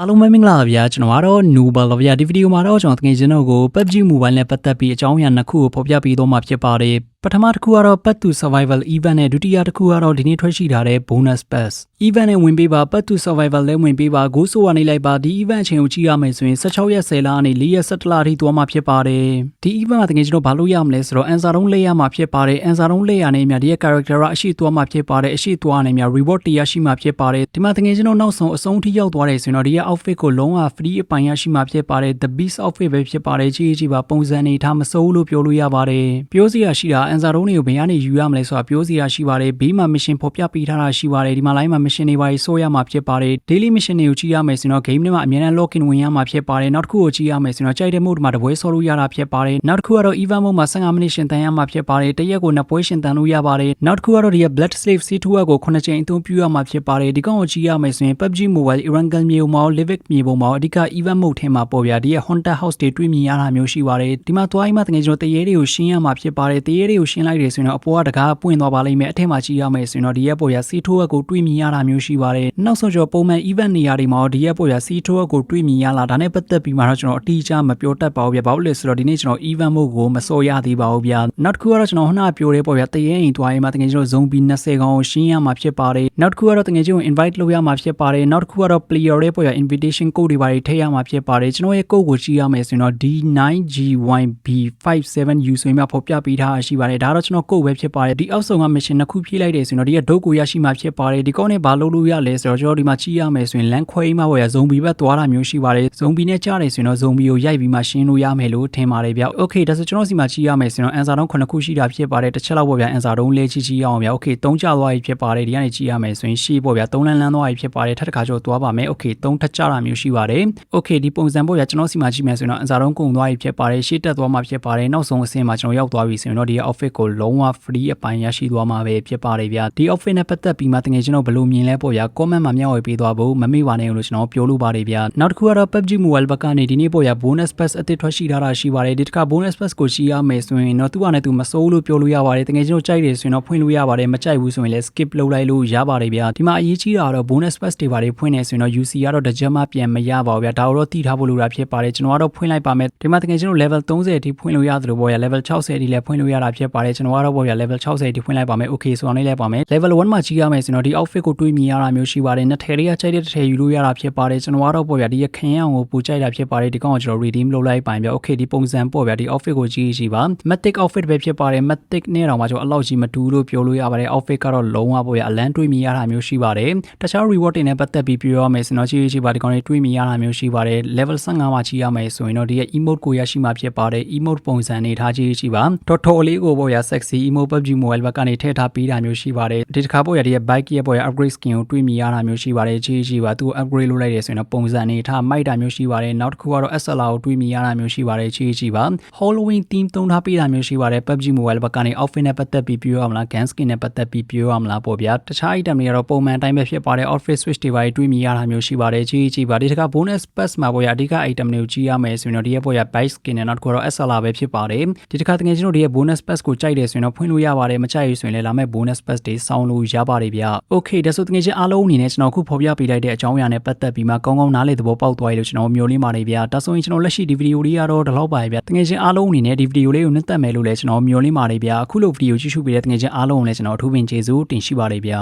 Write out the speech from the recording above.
အားလုံးပဲမင်္ဂလာပါဗျာကျွန်တော်ကတော့ Nubal ပါဗျာဒီဗီဒီယိုမှာတော့ကျွန်တော်တကယ်ချင်းတို့ကို PUBG Mobile နဲ့ပတ်သက်ပြီးအကြောင်းအရာနှစ်ခုကိုဖော်ပြပေးသွားမှာဖြစ်ပါတယ် ပထမတစ်ခုကတော့ Path to Survival Event နဲ့ဒုတိယတစ်ခုကတော့ဒီနေ့ထွက်ရှိထားတဲ့ Bonus Pass Event နဲ့ဝင်ပေးပါ Path to Survival လည်းဝင်ပေးပါ Go ဆိုကနေလိုက်ပါဒီ Event အချိန်ကိုကြည့်ရမယ်ဆိုရင်16ရက်10လအနေ4ရက်17လအထိသွားမှာဖြစ်ပါတယ်ဒီ Event မှာတကယ်ချင်းတို့ဘာလို့ရမလဲဆိုတော့ Answer တုံးလေးရမှာဖြစ်ပါတယ် Answer တုံးလေးရနေမြဒီရဲ့ character ကအရှိသွားမှာဖြစ်ပါတယ်အရှိသွားနေမြ reward တရားရှိမှာဖြစ်ပါတယ်ဒီမှာတကယ်ချင်းတို့နောက်ဆုံးအဆုံးထိရောက်သွားတယ်ဆိုရင်တော့ဒီရဲ့ outfit ကိုလုံးဝ free အပိုင်ရရှိမှာဖြစ်ပါတယ် the beast outfit ပဲဖြစ်ပါတယ်ကြီးကြီးပါပုံစံနေထားမစိုးလို့ပြောလို့ရပါတယ်ပြောစရာရှိတာ answer တုံးတွေကိုဘယ်ကနေယူရမလဲဆိုတာပြောစရာရှိပါတယ်ဘေးမှာ mission ဖော်ပြပေးထားတာရှိပါတယ်ဒီမှာ line မှာ mission တွေပါဆိုရမှာဖြစ်ပါတယ် daily mission တွေကိုကြည့်ရမယ်ဆိုတော့ game ထဲမှာအများနဲ့ login ဝင်ရမှာဖြစ်ပါတယ်နောက်တစ်ခုကိုကြည့်ရမယ်ဆိုတော့ကြိုက်တဲ့ mode မှာတပွဲဆော်လို့ရတာဖြစ်ပါတယ်နောက်တစ်ခုကတော့ event mode မှာ15မိနစ်ရှင်တန်ရမှာဖြစ်ပါတယ်တရက်ကိုနှစ်ပွဲရှင်တန်လို့ရပါတယ်နောက်တစ်ခုကတော့ဒီရဲ့ blood slave c2 ကို9ချိန်အသုံးပြုရမှာဖြစ်ပါတယ်ဒီကောင်ကိုကြည့်ရမယ်ဆိုရင် PUBG Mobile Irangal မြေပေါ်မှာ Livic မြေပေါ်မှာအဓိက event mode ထဲမှာပေါ်ပြဒီရဲ့ Haunted House တွေတွေ့မြင်ရတာမျိုးရှိပါတယ်ဒီမှာသွားအိမ်မှာတကယ်ကျွန်တော်တရေတွေကိုရှင်းရမှာဖြစ်ပါတယ်တရေတွေကိုရှင်းလိုက်တယ်ဆိုရင်တော့အပေါ်ကတကားပွင့်သွားပါလိမ့်မယ်အထက်မှာကြည့်ရမယ်ဆိုရင်တော့ဒီရဲ့ပေါ်ရ C2 ကိုတွေ့မြင်ရတာမျိုးရှိပါတယ်နောက်ဆုံးကျွန်တော်ပုံမှန် event နေရာတွေမှာဒီရဲ့ပေါ်ရ C2 ကိုတွေ့မြင်ရလာဒါနဲ့ပတ်သက်ပြီးမှတော့ကျွန်တော်အတိအကျမပြောတတ်ပါဘူးဗျဘာလို့လဲဆိုတော့ဒီနေ့ကျွန်တော် event mode ကိုမစော်ရသေးပါဘူးဗျနောက်တစ်ခုကတော့ကျွန်တော်ဟနာပြောတဲ့ပေါ်ရတရေအိမ်သွားအိမ်မှာတကယ်ကျွန်တော် zone B 20ကောင်ကိုရှင်းရမှာဖြစ်ပါတယ်နောက်တစ်ခုကတော့တကယ်ကျွန်တော် invite လုပ်ရမှာဖြစ်ပါတယ်နောက်တစ်ခုကတော့ player ရဲ့ပေါ်ရ invitation code တွေပါထည့်ရမှာဖြစ်ပါတယ်ကျွန်တော်ရဲ့ code ကိုကြည့်ရမယ်ဆိုရင်တော့ D9GYB57U ဆိုရင်မှဖော်ပြပေးထားရှိပါတယ်ဒါကတော့ကျွန်တော် code ပဲဖြစ်ပါတယ်ဒီအောက်ဆုံးက mission နှစ်ခုဖြည့်လိုက်တယ်ဆိုရင်တော့ဒီကဒုတ်ကိုရရှိမှာဖြစ်ပါတယ်ဒီကောင်းနဲ့ဘာလုပ်လို့ရလဲဆိုတော့ကျွန်တော်ဒီမှာကြည့်ရမယ်ဆိုရင်လမ်းခွဲအိမ်မှာပေါ်ရ zombie ဘက်သွားတာမျိုးရှိပါတယ် zombie နဲ့ကြားတယ်ဆိုရင်တော့ zombie ကိုရိုက်ပြီးမှရှင်းလို့ရမယ်လို့ထင်ပါတယ်ဗျ okay ဒါဆိုကျွန်တော်စီမှာကြည့်ရမယ်ဆိုရင်တော့ answer တုံး9ခုရှိတာဖြစ်ပါတယ်တစ်ချက်လောက်ပေါ့ဗျ answer တုံးလေးချီချီအောင်ဗျ okay 3ကြသွားပြီဖြစ်ပါတယ်ဒီကနေကြည့်ရမယ်ဆိုရင်ရှေ့ပေါ့ဗျ3လန်းလန်းသွားပြီဖြစ်ပါတယ်ထပ်တစ်ခါကျတော့သွားပါမယ် okay 3ထပ်ကြတာမျိုးရှိပါတယ် okay ဒီပုံစံပေါ့ဗျကျွန်တော်စီမှာကြည့်မယ်ဆိုရင်တော့ answer တုံးကုန်သွားပြီဖြစ်ပါတယ်ရှေ့တက်သွားမှာဖြစ်ပါတယ်နောက်ဆုံးအဆင့်မှာကျွန်တော်ရောက်သွားပြီဆိုရင်တော့ဒီ outfit ကိုလုံးဝ free အပိုင်းရရှိသွားမှာပဲဖြစ်ပါတယ်ဗျဒီ outfit နဲ့ပတ်သက်ပြီးမှတကယ်ကျွန်တော်ဘယ်လိုမြင်လဲပေါ့ဗျ comment မှာမျှဝေပေးသွားဖို့မမေ့ပါနဲ့လို့ကျွန်တော်ပြောလိုပါတယ်ဗျနောက်တစ်ခုကတော့ PUBG Mobile ဘက်ကနေဒီနေ့ပေါ့ဗျ bonus pass အသစ်ထွက်ရှိထားတာရှိပါတယ်ဒီတစ်ခါ bonus pass ကိုရှိရမယ်ဆိုရင်တော့သူ့အနေနဲ့သူမစိုးလို့ပြောလို့ရပါတယ်တကယ်ကျွန်တော်ကြိုက်တယ်ဆိုရင်တော့ဖွင့်လို့ရပါတယ်မကြိုက်ဘူးဆိုရင်လည်း skip လုပ်လိုက်လို့ရပါတယ်ဗျဒီမှာအရေးကြီးတာကတော့ bonus pass တွေပါတယ်ဖွင့်နေဆိုရင်တော့ UC ကတော့တစ်ချက်မှပြန်မရပါဘူးဗျဒါတော့တည်ထားဖို့လိုတာဖြစ်ပါတယ်ကျွန်တော်ကတော့ဖွင့်လိုက်ပါမယ်ဒီမှာတကယ်ကျွန်တော် level 30အထိဖွင့်လို့ရတယ်လို့ပေါ့ဗျ level 60အထိလည်းဖွင့်လို့ရတာဖြစ်ပါတယ်ကျွန်တော်ကတော့ပေါ့ဗျ level 60အထိဖွင့်လိုက်ပါမယ် okay ဆိုတော့လည်းပါမယ် level 1မှာကြီးရမယ်ဆိုတော့ဒီ outfit ကိုတွေးမြင်ရတာမျိုးရှိပါတယ်နှစ်ထည်တွေကကြိုက်တဲ့တစ်ထည်ယူလို့ရတာဖြစ်ပါတယ်ကျွန်တော်ကတော့ပေါ့ဗျဒီရခင်အောင်ကိုပူကြိုက်တာဖြစ်ပါတယ်ဒီကောင်ကိုကျွန်တော် redeem လုပ်လိုက်ပါရင်ဗျ okay ဒီပုံစံပေါ့ဗျဒီ outfit ကိုကြည့်ကြည့်ပါ matic outfit ပဲဖြစ်ပါတယ် matic နဲ့တော့မှကျွန်တော်အလောက်ကြီးမတူလို့ပြောလို့ရပါတယ် outfit ကတော့လုံးဝပေါ့ဗျအလန်းတွေးမြင်ရတာမျိုးရှိပါတယ်တခြား reward တွေနဲ့ပတ်သက်ပြီးပြောရမယ်ဆိုတော့ကြည့်ကြည့်ပါဒီကောင်တွေတွေးမြင်ရတာမျိုးရှိပါတယ် level 15မှာကြီးရမယ်ဆိုရင်တော့ဒီရဲ့ emote ကိုရရှိမှာဖြစ်ပါတယ် emote ပုံစံနေထားကြည့်ကြည့်ပါတော်တော်လေးကိုပေါ့ဗျ sexy emote PUBG mobile ဘက်ကနေထည့်ထားပေးတာမျိုးရှိပါတယ်ဒီတစ်ခါပေါ့ဗျဒီရဲ့ bike ရဲ့ပေါ့ဗျ upgrade skin ကိုတွေးမြင်ရတာမျိုးရှိပါတယ်ကြည့်ကြည့်ပါသူ့ upgrade လုပ်လိုက်တယ်ဆိုရင်တော့ပုံစံနေထားမိုက်တာမျိုးရှိပါတယ်နောက်တစ်ခုကတော့ SLR ကိုတွေးမြင်ရတာမျိုးရှိပါတယ်ကြည့်ကြည့်ပါ Halloween theme သုံးထားပေးတာမျိုးရှိပါတယ် PUBG mobile ဘက်ကနေ outfit နဲ့ပတ်သက်ပြီးပြောရမလား gun skin နဲ့ပတ်သက်ပြီးပြောရမလားပေါ့ဗျတခြား item တွေကတော့ပုံမှန်အတိုင်းပဲဖြစ်ပါတယ် outfit switch တွေပါတွေးမြင်ရတာမျိုးရှိပါတယ်ကြည့်ကြည့်ပါဒီတစ်ခါ bonus pass မှာပေါ့ဗျအဓိက item တွေကိုကြည့်ရမယ်ဆိုရင်တော့ဒီရဲ့ပေါ့ဗျ bike skin နဲ့နောက်တစ်ခုကတော့ SLR ပဲဖြစ်ပါတယ်ဒီတစ်ခါတကယ်ကျွန်တော်ဒီရဲ့ bonus pass ကိုကြိုက်တယ်ဆိုရင်တော့ဖွင့်လို့ရပါတယ်မကြိုက်ဘူးဆိုရင်လည်းလာမယ့် bonus pass တွေစောင်းလို့ရပါတယ်ဗျ okay ဒါဆိုတကယ်ချင်းအားလုံးအနေနဲ့ကျွန်တော်ခုဖော်ပြပေးလိုက်တဲ့အကြောင်းအရာနဲ့ပတ်သက်ပြီးမှကောင်းကောင်းနားလည်သဘောပေါက်သွားရလို့ကျွန်တော်မျိုးလင်းပါတယ်ဗျဒါဆိုရင်ကျွန်တော်လက်ရှိဒီဗီဒီယိုလေးကတော့ဒီလောက်ပါပဲဗျတကယ်ချင်းအားလုံးအနေနဲ့ဒီဗီဒီယိုလေးကိုနှစ်သက်မယ်လို့လည်းကျွန်တော်မျိုးလင်းပါတယ်ဗျအခုလိုဗီဒီယိုကြည့်ရှုပေးတဲ့တကယ်ချင်းအားလုံးကိုလည်းကျွန်တော်အထူးပင်ကျေးဇူးတင်ရှိပါတယ်ဗျ